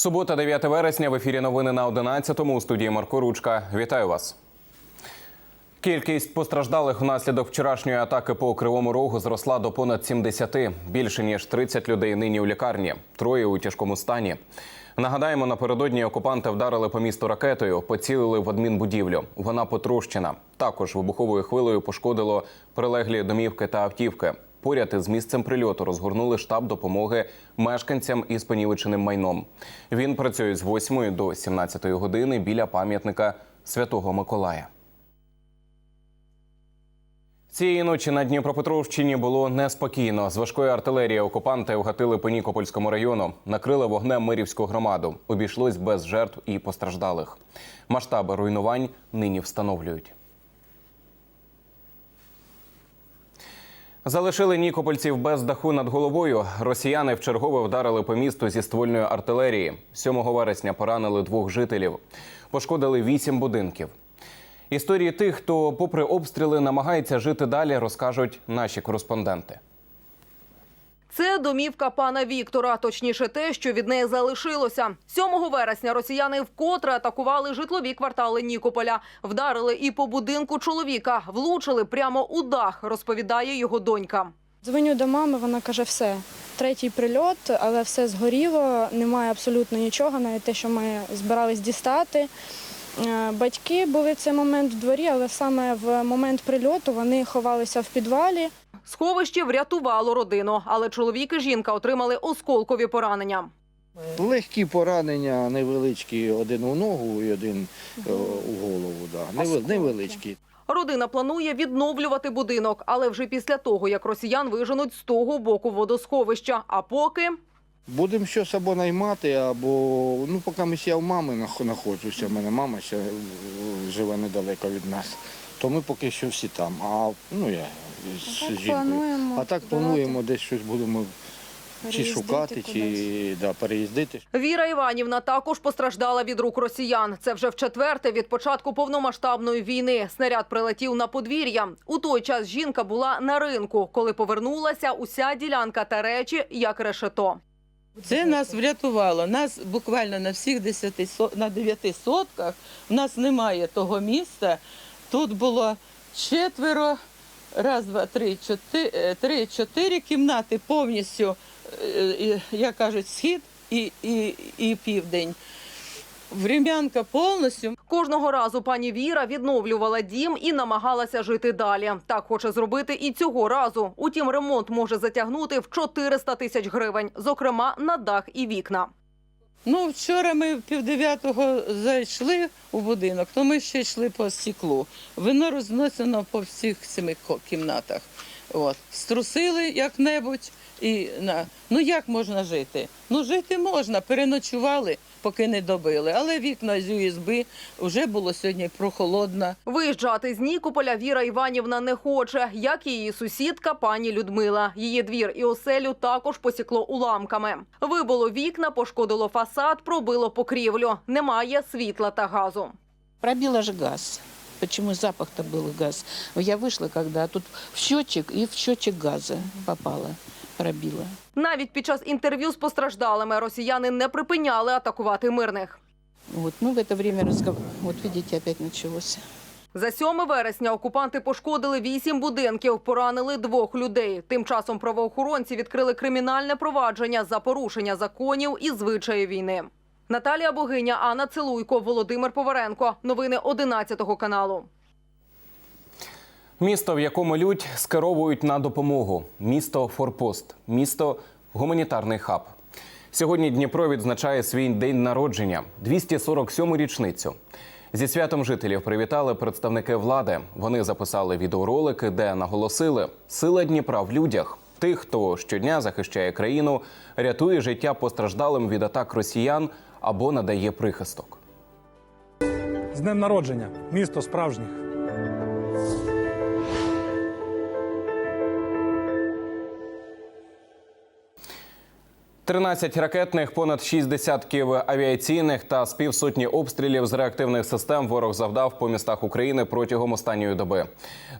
Субота, 9 вересня. В ефірі новини на 11-му у студії Марко Ручка. Вітаю вас. Кількість постраждалих внаслідок вчорашньої атаки по Кривому Рогу зросла до понад 70. Більше ніж 30 людей нині у лікарні, троє у тяжкому стані. Нагадаємо, напередодні окупанти вдарили по місту ракетою, поцілили в адмінбудівлю. Вона потрощена. Також вибуховою хвилею пошкодило прилеглі домівки та автівки. Поряд із місцем прильоту розгорнули штаб допомоги мешканцям із понівеченим майном. Він працює з 8 до 17 години біля пам'ятника Святого Миколая. Цієї ночі на Дніпропетровщині було неспокійно. З важкої артилерії окупанти вгатили по Нікопольському району, накрили вогнем Мирівську громаду. Обійшлось без жертв і постраждалих. Масштаби руйнувань нині встановлюють. Залишили нікопольців без даху над головою. Росіяни вчергове вдарили по місту зі ствольної артилерії. 7 вересня поранили двох жителів, пошкодили вісім будинків. Історії тих, хто, попри обстріли, намагається жити далі, розкажуть наші кореспонденти. Це домівка пана Віктора, точніше те, що від неї залишилося. 7 вересня росіяни вкотре атакували житлові квартали Нікополя. Вдарили і по будинку чоловіка, влучили прямо у дах, розповідає його донька. Дзвоню до мами, вона каже, все, третій прильот, але все згоріло, немає абсолютно нічого, навіть те, що ми збирались дістати. Е, Батьки були в цей момент в дворі, але саме в момент прильоту вони ховалися в підвалі. Сховище врятувало родину, але чоловік і жінка отримали осколкові поранення. Легкі поранення, невеличкі, один у ногу і один е, у голову. Да. Невел- Невеличкі. Родина планує відновлювати будинок, але вже після того, як росіян виженуть з того боку водосховища. А поки Будемо щось або наймати, або ну, поки ми ще я в мами знаходжуся, в мене мама ще е, живе недалеко від нас, то ми поки що всі там. А ну я з так жінкою. плануємо А так плануємо десь щось будемо чи шукати, чи да, переїздити. Віра Іванівна також постраждала від рук росіян. Це вже в четверте від початку повномасштабної війни. Снаряд прилетів на подвір'я. У той час жінка була на ринку. Коли повернулася, уся ділянка та речі як решето. Це нас врятувало. Нас буквально на всіх 10 на 9 сотках. У нас немає того міста. Тут було четверо, раз, два, три, чотири, е, три, чотири кімнати повністю, е, як кажуть, схід і, і, і південь. Врем'янка повністю. Кожного разу пані Віра відновлювала дім і намагалася жити далі. Так хоче зробити і цього разу. Утім, ремонт може затягнути в 400 тисяч гривень, зокрема на дах і вікна. Ну, вчора ми в півдев'ятого зайшли у будинок, то ми ще йшли по стеклу. Вино рознесено по всіх семи кімнатах. От. Струсили як-небудь і на. Ну як можна жити? Ну жити можна, переночували, поки не добили. Але вікна з УСБ вже було сьогодні прохолодно. Виїжджати з Нікополя Віра Іванівна не хоче, як і її сусідка пані Людмила. Її двір і оселю також посікло уламками. Вибило вікна, пошкодило фасад, пробило покрівлю. Немає світла та газу. Пробила же газ. Почему запах-то был газ? Я вышла когда, тут в счетчик и в счетчик газа попала, пробила. Навіть під час інтерв'ю з постраждалими росіяни не припиняли атакувати мирних. Вот, ну в это время разговор, вот видите, опять началось. За 7 вересня окупанти пошкодили вісім будинків, поранили двох людей. Тим часом правоохоронці відкрили кримінальне провадження за порушення законів і звичаї війни. Наталія Богиня, Анна Целуйко, Володимир Поваренко. Новини 11 каналу. Місто, в якому лють скеровують на допомогу. Місто Форпост, місто гуманітарний хаб. Сьогодні Дніпро відзначає свій день народження 247-му річницю. Зі святом жителів привітали представники влади. Вони записали відеоролики, де наголосили сила Дніпра в людях. Тих, хто щодня захищає країну, рятує життя постраждалим від атак росіян або надає прихисток. З днем народження, місто справжніх. 13 ракетних, понад 6 десятків авіаційних та з півсотні обстрілів з реактивних систем ворог завдав по містах України протягом останньої доби.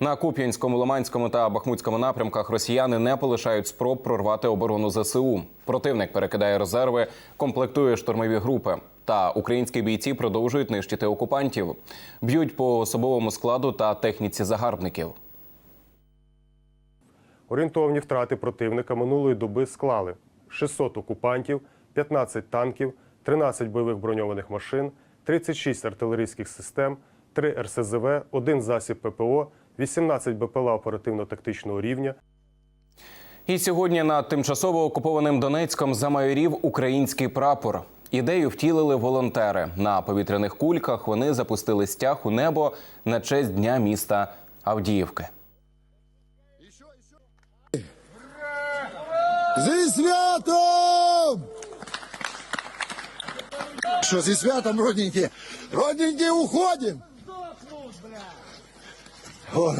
На Куп'янському, Лиманському та Бахмутському напрямках росіяни не полишають спроб прорвати оборону ЗСУ. Противник перекидає резерви, комплектує штурмові групи. Та українські бійці продовжують нищити окупантів, б'ють по особовому складу та техніці загарбників. Орієнтовні втрати противника минулої доби склали 600 окупантів, 15 танків, 13 бойових броньованих машин, 36 артилерійських систем, 3 РСЗВ, 1 засіб ППО, 18 БПЛА оперативно-тактичного рівня, І сьогодні над тимчасово окупованим Донецьком замайорів український прапор. Ідею втілили волонтери. На повітряних кульках вони запустили стяг у небо на честь дня міста Авдіївки. Зі святом! Що зі святом, родненькі? Родненькі, уходим! О,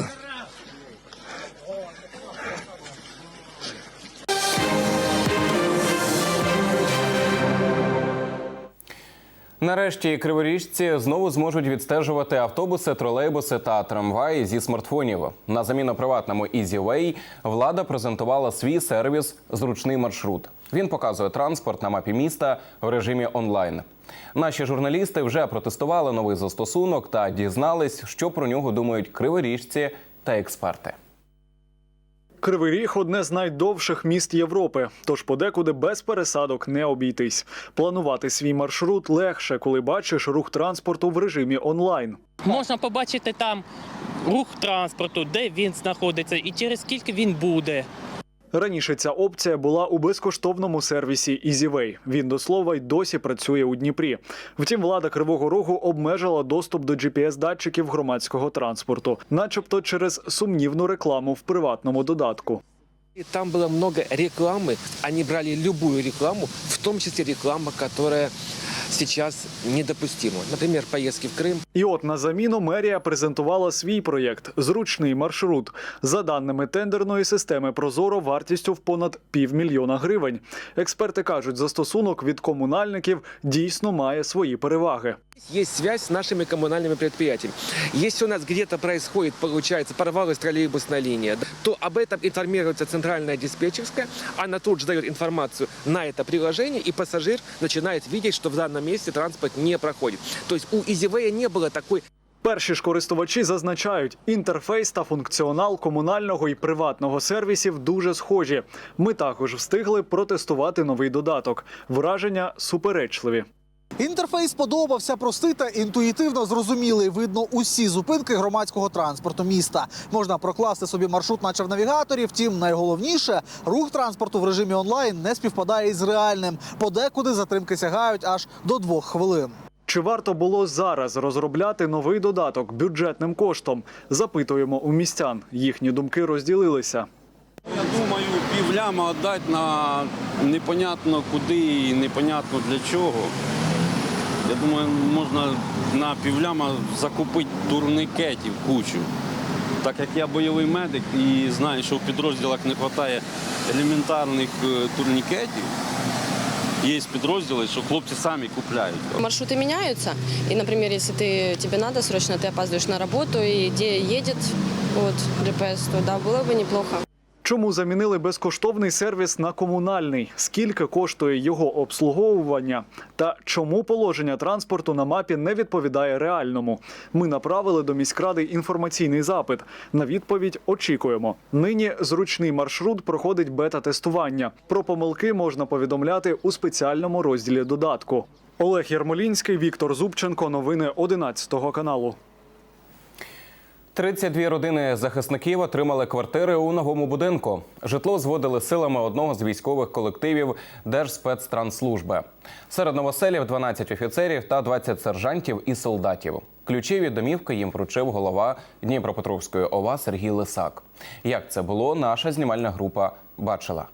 Нарешті криворіжці знову зможуть відстежувати автобуси, тролейбуси та трамваї зі смартфонів. На заміну приватному EasyWay влада презентувала свій сервіс Зручний маршрут. Він показує транспорт на мапі міста в режимі онлайн. Наші журналісти вже протестували новий застосунок та дізнались, що про нього думають криворіжці та експерти. Кривий Ріг одне з найдовших міст Європи, тож подекуди без пересадок не обійтись. Планувати свій маршрут легше, коли бачиш рух транспорту в режимі онлайн. Можна побачити там рух транспорту, де він знаходиться і через скільки він буде. Раніше ця опція була у безкоштовному сервісі EasyWay. Він до слова й досі працює у Дніпрі. Втім, влада Кривого Рогу обмежила доступ до GPS-датчиків громадського транспорту, начебто через сумнівну рекламу в приватному додатку. И там было много рекламы. Они брали любую рекламу, в том числе реклама, которая сейчас недопустима. Например, поездки в Крым. І от на заміну мерія презентувала свій проєкт Зручний маршрут. За даними тендерної системи Прозоро вартістю в понад півмільйона гривень. Експерти кажуть, застосунок від комунальників дійсно має свої переваги. Есть связь с нашими коммунальными предприятиями. Если у нас где-то происходит, получается, порвалась троллейбусная линия, то об этом информируется центральная диспетчерская, она тут же дает информацию на это приложение, и пассажир начинает видеть, что в данном месте транспорт не проходит. То есть у EasyWay не было такой Перші ж користувачі зазначають, інтерфейс та функціонал комунального і приватного сервісів дуже схожі. Ми також встигли протестувати новий додаток. Враження суперечливі. Інтерфейс подобався простий та інтуїтивно зрозумілий. Видно усі зупинки громадського транспорту міста. Можна прокласти собі маршрут, наче в навігаторі. Втім, найголовніше рух транспорту в режимі онлайн не співпадає із реальним. Подекуди затримки сягають аж до двох хвилин. Чи варто було зараз розробляти новий додаток бюджетним коштом? Запитуємо у містян. Їхні думки розділилися. Я думаю, півляма віддати на непонятно куди і непонятно для чого. Я думаю, можна на півляма закупити турникетів кучу. Так як я бойовий медик і знаю, що в підрозділах не вистачає елементарних е, турнікетів, є підрозділи, що хлопці самі купляють. Маршруты меняются, и, например, если ты, тебе надо срочно, ты опаздываешь на работу, и где едет вот, ДПС, то да, было бы неплохо. Чому замінили безкоштовний сервіс на комунальний? Скільки коштує його обслуговування? Та чому положення транспорту на мапі не відповідає реальному? Ми направили до міськради інформаційний запит. На відповідь очікуємо. Нині зручний маршрут проходить бета-тестування. Про помилки можна повідомляти у спеціальному розділі додатку. Олег Ярмолінський, Віктор Зубченко. Новини 11 каналу. 32 родини захисників отримали квартири у новому будинку. Житло зводили силами одного з військових колективів Держспецтранслужби. Серед новоселів 12 офіцерів та 20 сержантів і солдатів. Ключі від домівки їм вручив голова Дніпропетровської ОВА Сергій Лисак. Як це було, наша знімальна група бачила.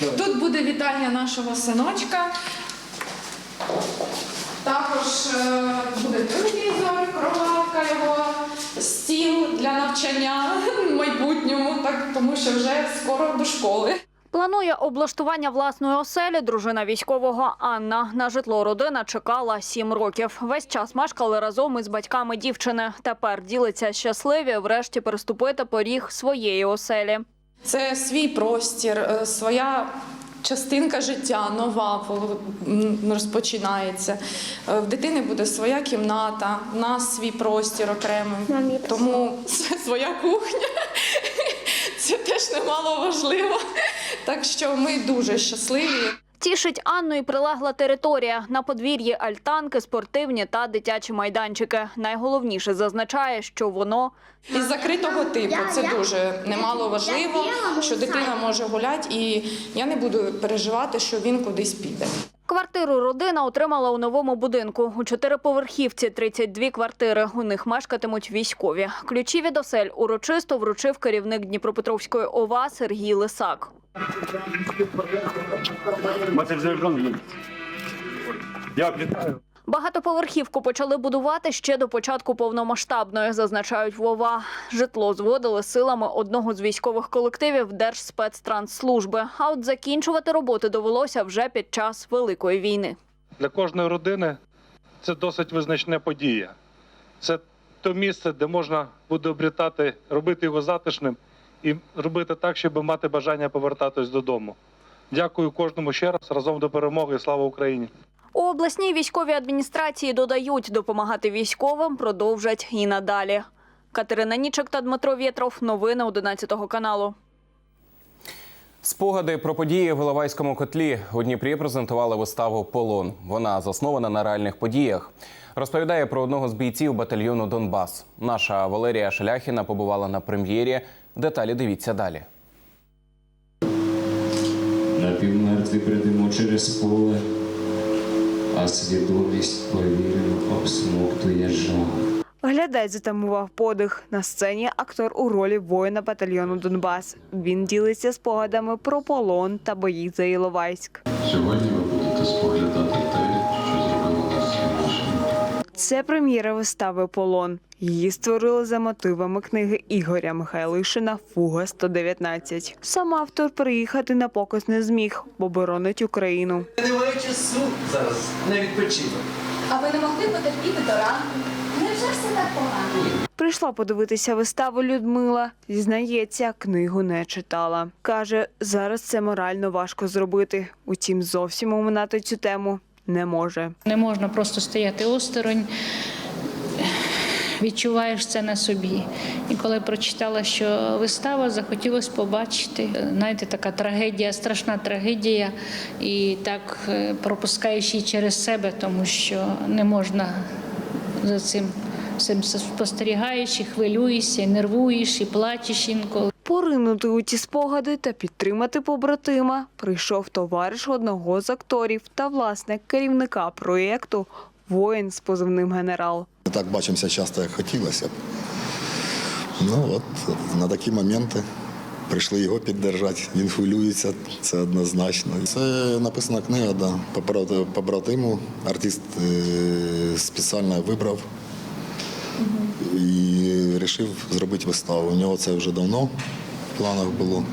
Тут буде вітання нашого синочка. Також е, буде телевізор, кроватка його, стіл для навчання в майбутньому, так, тому що вже скоро до школи. Планує облаштування власної оселі дружина військового Анна. На житло родина чекала сім років. Весь час мешкали разом із батьками дівчини. Тепер ділиться щасливі врешті переступити поріг своєї оселі. Це свій простір, е, своя частинка життя нова розпочинається. Е, В дитини буде своя кімната, у нас свій простір окремий. Тому своя кухня. Це теж немало важливо. Так що ми дуже щасливі. Тішить Анну і прилегла територія. На подвір'ї альтанки, спортивні та дитячі майданчики. Найголовніше зазначає, що воно Із закритого типу це дуже немало важливо, що дитина може гуляти, і я не буду переживати, що він кудись піде. Квартиру родина отримала у новому будинку. У чотириповерхівці 32 квартири. У них мешкатимуть військові. Ключі від осель урочисто вручив керівник Дніпропетровської ОВА Сергій Лисак. Багатоповерхівку почали будувати ще до початку повномасштабної, зазначають в ОВА. Житло зводили силами одного з військових колективів Держспецтрансслужби. А от закінчувати роботи довелося вже під час Великої війни. Для кожної родини це досить визначна подія. Це то місце, де можна буде обрітати, робити його затишним і робити так, щоб мати бажання повертатись додому. Дякую кожному ще раз разом до перемоги. Слава Україні! У обласній військовій адміністрації додають, допомагати військовим продовжать і надалі. Катерина Нічик та Дмитро Вєтров. Новини 11 каналу. Спогади про події в Іловайському котлі у Дніпрі презентували виставу Полон. Вона заснована на реальних подіях. Розповідає про одного з бійців батальйону Донбас. Наша Валерія Шаляхіна побувала на прем'єрі. Деталі дивіться далі. Напівмертві прийдемо через поле, а свідомість повільно обсмоктує жах. Глядач затамував подих. На сцені актор у ролі воїна батальйону Донбас. Він ділиться спогадами про полон та бої за Іловайськ. Сьогодні ви будете споглядати те, Це прем'єра вистави Полон. Її створили за мотивами книги Ігоря Михайлишина Фуга 119. Сам автор приїхати на показ не зміг, бо боронить Україну. Немає часу зараз на відпочинок. А ви не могли потерпіти до ранку? Невже все так погано? Прийшла подивитися виставу Людмила. Зізнається, книгу не читала. Каже, зараз це морально важко зробити. Утім, зовсім оминати цю тему не може. Не можна просто стояти осторонь. Відчуваєш це на собі. І коли прочитала, що вистава, захотілося побачити. Знаєте, така трагедія, страшна трагедія, і так е, пропускаєш її через себе, тому що не можна за цим всім спостерігаєш, і хвилюєшся, і нервуєш, і плачеш інколи. Поринути у ті спогади та підтримати побратима прийшов товариш одного з акторів та власник керівника проєкту Воїн з позивним генерал. Не так бачимося часто, як хотілося б. Ну от на такі моменти прийшли його піддержати. Він хвилюється, це однозначно. Це написана книга, да, побратиму. Артист е, спеціально вибрав і вирішив зробити виставу. У нього це вже давно планах було.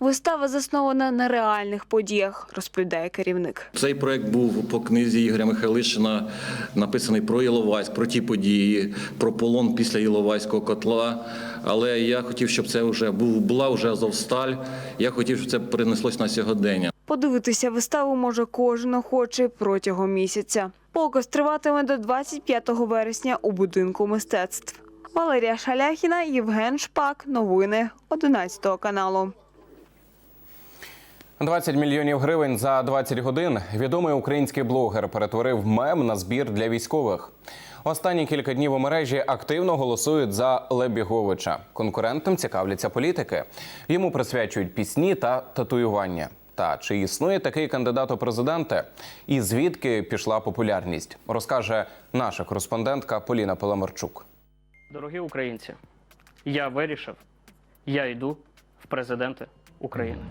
Вистава заснована на реальних подіях, розповідає керівник. Цей проект був по книзі Ігоря Михайлишина, написаний про Іловайськ, про ті події, про полон після Іловайського котла. Але я хотів, щоб це вже був була вже Азовсталь. Я хотів, щоб це перенеслось на сьогодення. Подивитися виставу може кожен охочий протягом місяця. Показ триватиме до 25 вересня у будинку мистецтв. Валерія Шаляхіна, Євген Шпак. Новини 11 каналу. 20 мільйонів гривень за 20 годин. Відомий український блогер перетворив мем на збір для військових. Останні кілька днів у мережі активно голосують за Лебіговича. Конкурентам цікавляться політики. Йому присвячують пісні та татуювання. Та чи існує такий кандидат у президенти? І звідки пішла популярність? Розкаже наша кореспондентка Поліна Паламарчук. Дорогі українці, я вирішив, я йду в президенти України.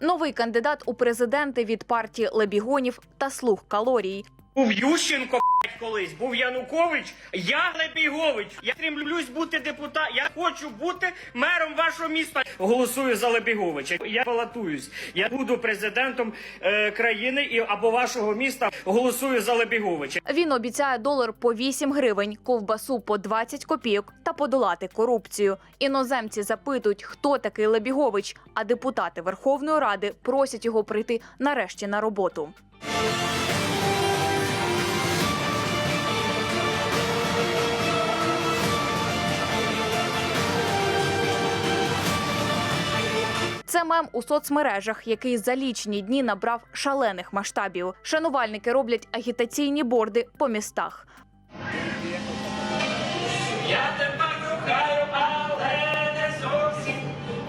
Новий кандидат у президенти від партії Лебігонів та слуг калорій. Був Ющенко колись був Янукович, я Лебігович. Я стремлюсь бути депутатом. Я хочу бути мером вашого міста. Голосую за Лебіговича. Я балотуюсь. Я буду президентом е, країни і або вашого міста. Голосую за Лебіговича. Він обіцяє долар по 8 гривень, ковбасу по 20 копійок та подолати корупцію. Іноземці запитують, хто такий Лебігович, а депутати Верховної Ради просять його прийти нарешті на роботу. Це мем у соцмережах, який за лічні дні набрав шалених масштабів. Шанувальники роблять агітаційні борди по містах. Я тебе кохаю, але не зовсім.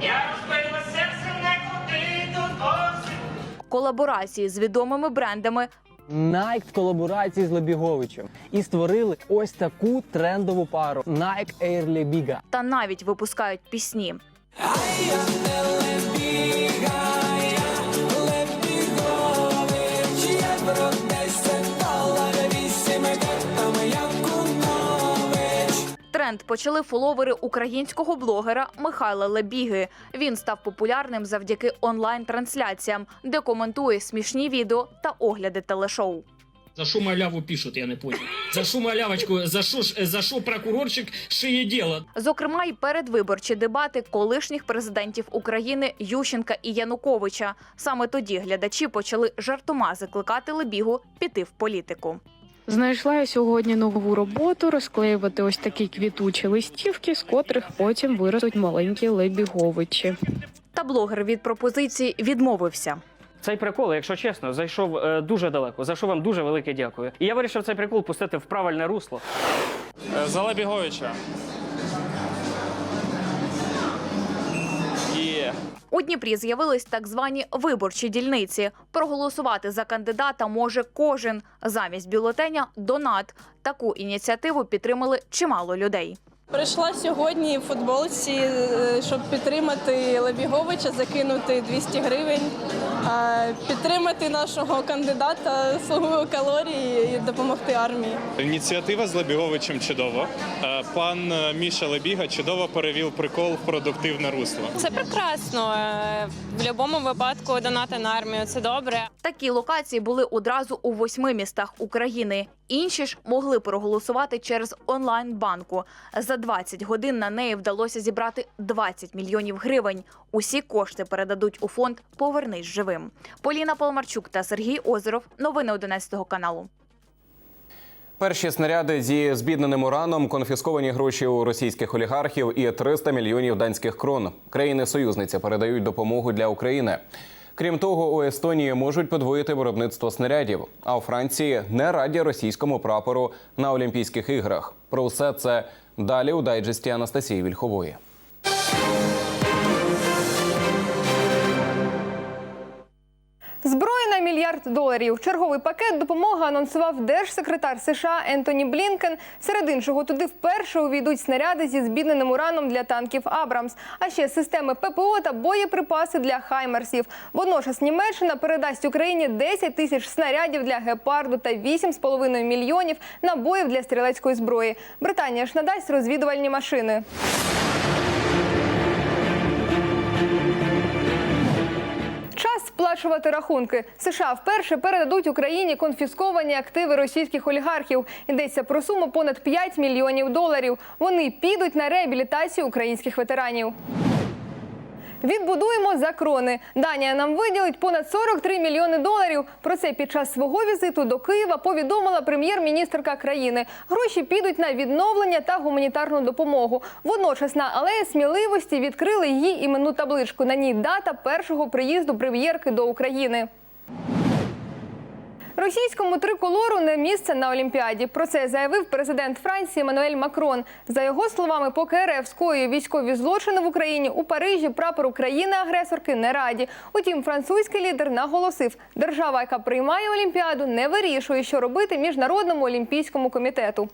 Я розбила серце не куди тут зовсім. Колаборації з відомими брендами Nike в колаборації з Лебіговичем і створили ось таку трендову пару Nike Air Lebiga. та навіть випускають пісні. Тренд почали фоловери українського блогера Михайла Лебіги. Він став популярним завдяки онлайн-трансляціям, де коментує смішні відео та огляди телешоу. За що маляву пишуть, я не понял. За що малявочку, за що, ж- за що прокурорчик шиє діло? Зокрема, й передвиборчі дебати колишніх президентів України Ющенка і Януковича. Саме тоді глядачі почали жартома закликати Лебігу піти в політику. Знайшла я сьогодні нову роботу розклеювати ось такі квітучі листівки, з котрих потім виростуть маленькі лебіговичі. Та блогер від пропозиції відмовився. Цей прикол, якщо чесно, зайшов е, дуже далеко. За що вам дуже велике дякую. І я вирішив цей прикол пустити в правильне русло. За Лебіговича. Є. У Дніпрі з'явились так звані виборчі дільниці. Проголосувати за кандидата може кожен. Замість бюлетеня донат. Таку ініціативу підтримали чимало людей. Прийшла сьогодні в футболці, е, щоб підтримати Лебіговича, закинути 200 гривень, підтримати нашого кандидата, слугу калорії і допомогти армії. Ініціатива з Лебіговичем чудова. Е, Пан е, Міша Лебіга чудово перевів прикол в продуктивне русло. Це прекрасно. В будь-якому випадку донати на армію це добре. Такі локації були одразу у восьми містах України. Інші ж могли проголосувати через онлайн-банку. За 20 годин на неї вдалося зібрати 20 мільйонів гривень. Усі кошти передадуть у фонд Повернись живим. Поліна Полмарчук та Сергій Озеров. Новини 11 каналу. Перші снаряди зі збідненим ураном, конфісковані гроші у російських олігархів і 300 мільйонів данських крон. Країни-союзниці передають допомогу для України. Крім того, у Естонії можуть подвоїти виробництво снарядів. А у Франції не раді російському прапору на Олімпійських іграх. Про все це далі у дайджесті Анастасії Вільхової. Зброї мільярд доларів. Черговий пакет допомоги анонсував держсекретар США Ентоні Блінкен. Серед іншого туди вперше увійдуть снаряди зі збідненим ураном для танків Абрамс, а ще системи ППО та боєприпаси для Хаймерсів. Водночас Німеччина передасть Україні 10 тисяч снарядів для гепарду та 8,5 мільйонів набоїв для стрілецької зброї. Британія ж надасть розвідувальні машини. Сплачувати рахунки. США вперше передадуть Україні конфісковані активи російських олігархів. Йдеться про суму понад 5 мільйонів доларів. Вони підуть на реабілітацію українських ветеранів. Відбудуємо закрони. Данія нам виділить понад 43 мільйони доларів. Про це під час свого візиту до Києва повідомила прем'єр-міністрка країни. Гроші підуть на відновлення та гуманітарну допомогу. Водночас на алеї сміливості відкрили її іменну табличку. На ній дата першого приїзду прем'єрки до України. Російському триколору не місце на Олімпіаді. Про це заявив президент Франції Мануель Макрон. За його словами, поки РФ скоює військові злочини в Україні, у Парижі прапор України-агресорки не раді. Утім, французький лідер наголосив, держава, яка приймає Олімпіаду, не вирішує, що робити міжнародному олімпійському комітету.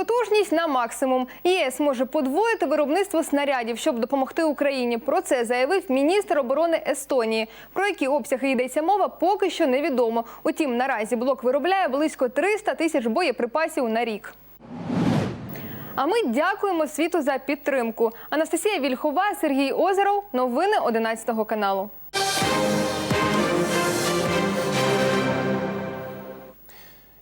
Потужність на максимум. ЄС може подвоїти виробництво снарядів, щоб допомогти Україні. Про це заявив міністр оборони Естонії. Про які обсяги йдеться мова, поки що невідомо. Утім, наразі блок виробляє близько 300 тисяч боєприпасів на рік. А ми дякуємо світу за підтримку. Анастасія Вільхова, Сергій Озеров. Новини 11 каналу.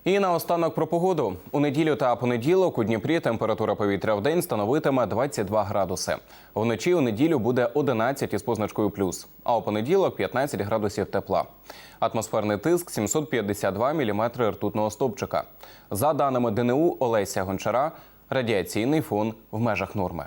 І наостанок про погоду. У неділю та понеділок у Дніпрі температура повітря в день становитиме 22 градуси. Вночі у неділю буде 11 із позначкою плюс, а у понеділок 15 градусів тепла. Атмосферний тиск 752 міліметри ртутного стовпчика. За даними ДНУ Олеся Гончара, радіаційний фон в межах норми.